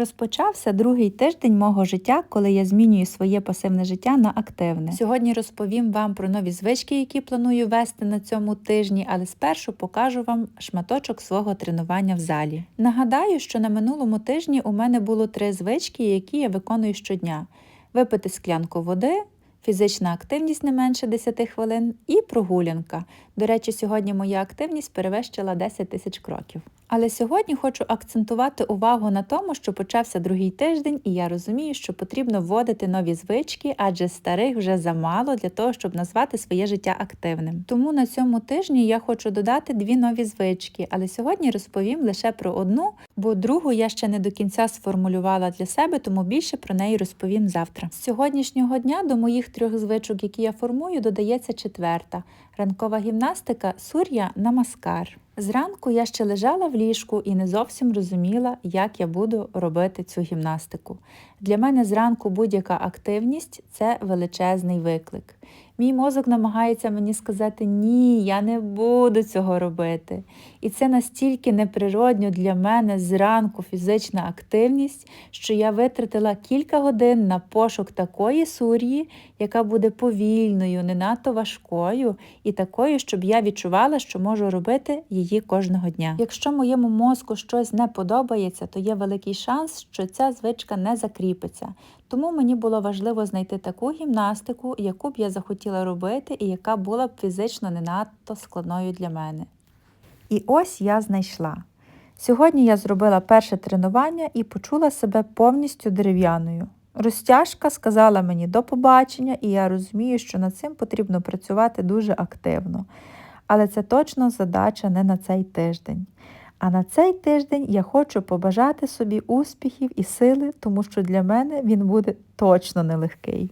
Розпочався другий тиждень мого життя, коли я змінюю своє пасивне життя на активне. Сьогодні розповім вам про нові звички, які планую вести на цьому тижні, але спершу покажу вам шматочок свого тренування в залі. Нагадаю, що на минулому тижні у мене було три звички, які я виконую щодня: випити склянку води. Фізична активність не менше 10 хвилин і прогулянка. До речі, сьогодні моя активність перевищила 10 тисяч кроків. Але сьогодні хочу акцентувати увагу на тому, що почався другий тиждень, і я розумію, що потрібно вводити нові звички, адже старих вже замало для того, щоб назвати своє життя активним. Тому на цьому тижні я хочу додати дві нові звички, але сьогодні розповім лише про одну, бо другу я ще не до кінця сформулювала для себе, тому більше про неї розповім завтра. З сьогоднішнього дня до моїх трьох звичок, які я формую, додається четверта ранкова гімнастика Сур'я Намаскар. Зранку я ще лежала в ліжку і не зовсім розуміла, як я буду робити цю гімнастику. Для мене зранку будь-яка активність це величезний виклик. Мій мозок намагається мені сказати ні, я не буду цього робити. І це настільки неприродньо для мене зранку фізична активність, що я витратила кілька годин на пошук такої сур'ї, яка буде повільною, не надто важкою, і такою, щоб я відчувала, що можу робити її кожного дня. Якщо моєму мозку щось не подобається, то є великий шанс, що ця звичка не закріпиться. Тому мені було важливо знайти таку гімнастику, яку б я захотіла робити, і яка була б фізично не надто складною для мене. І ось я знайшла. Сьогодні я зробила перше тренування і почула себе повністю дерев'яною. Розтяжка сказала мені до побачення, і я розумію, що над цим потрібно працювати дуже активно. Але це точно задача не на цей тиждень. А на цей тиждень я хочу побажати собі успіхів і сили, тому що для мене він буде точно нелегкий.